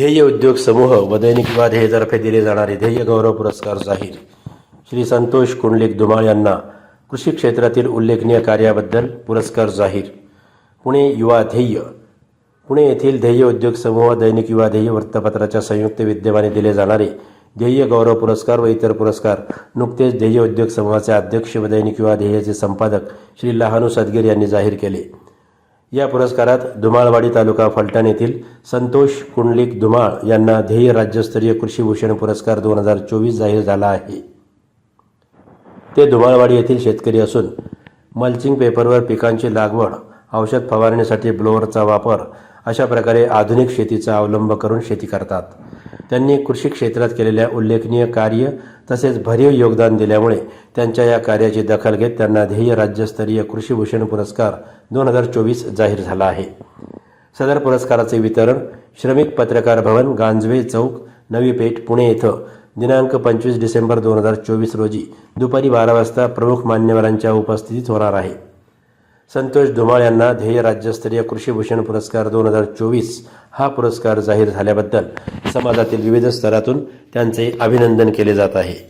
ध्येय उद्योग समूह व दैनिक किंवा ध्येयतर्फे दिले जाणारे ध्येय गौरव पुरस्कार जाहीर. श्री संतोष कुंडलिक धुमाळ यांना कृषी क्षेत्रातील उल्लेखनीय कार्याबद्दल पुरस्कार जाहीर. पुणे युवा ध्येय. पुणे येथील ध्येय उद्योग समूह दैनिक युवा ध्येय वृत्तपत्राच्या संयुक्त विद्यमाने दिले जाणारे ध्येय गौरव पुरस्कार व इतर पुरस्कार. नुकतेच ध्येय उद्योग समूहाचे अध्यक्ष व दैनिक युवा ध्येयाचे संपादक श्री लहानू सदगीर यांनी जाहीर केले. या पुरस्कारात धुमाळवाडी तालुका फलटण येथील संतोष कुंडलिक धुमाळ यांना ध्येय राज्यस्तरीय कृषीभूषण पुरस्कार दोन हजार चोवीस जाहीर झाला आहे. ते धुमाळवाडी येथील शेतकरी असून मल्चिंग पेपरवर पिकांची लागवड औषध फवारणीसाठी ब्लोअरचा वापर अशा प्रकारे आधुनिक शेतीचा अवलंब करून शेती करतात. त्यांनी कृषी क्षेत्रात केलेल्या उल्लेखनीय कार्य तसेच भरीव योगदान दिल्यामुळे त्यांच्या या कार्याची दखल घेत त्यांना ध्येय राज्यस्तरीय कृषीभूषण पुरस्कार दोन हजार चोवीस जाहीर झाला आहे. सदर पुरस्काराचे वितरण श्रमिक पत्रकार भवन गांजवे चौक नवी पेठ पुणे येथं दिनांक पंचवीस डिसेंबर दोन हजार चोवीस रोजी दुपारी बारा वाजता प्रमुख मान्यवरांच्या उपस्थितीत होणार आहे. संतोष धुमाळ यांना ध्येय राज्यस्तरीय कृषीभूषण पुरस्कार दोन हजार चोवीस हा पुरस्कार जाहीर झाल्याबद्दल समाजातील विविध स्तरातून त्यांचे अभिनंदन केले जात आहे.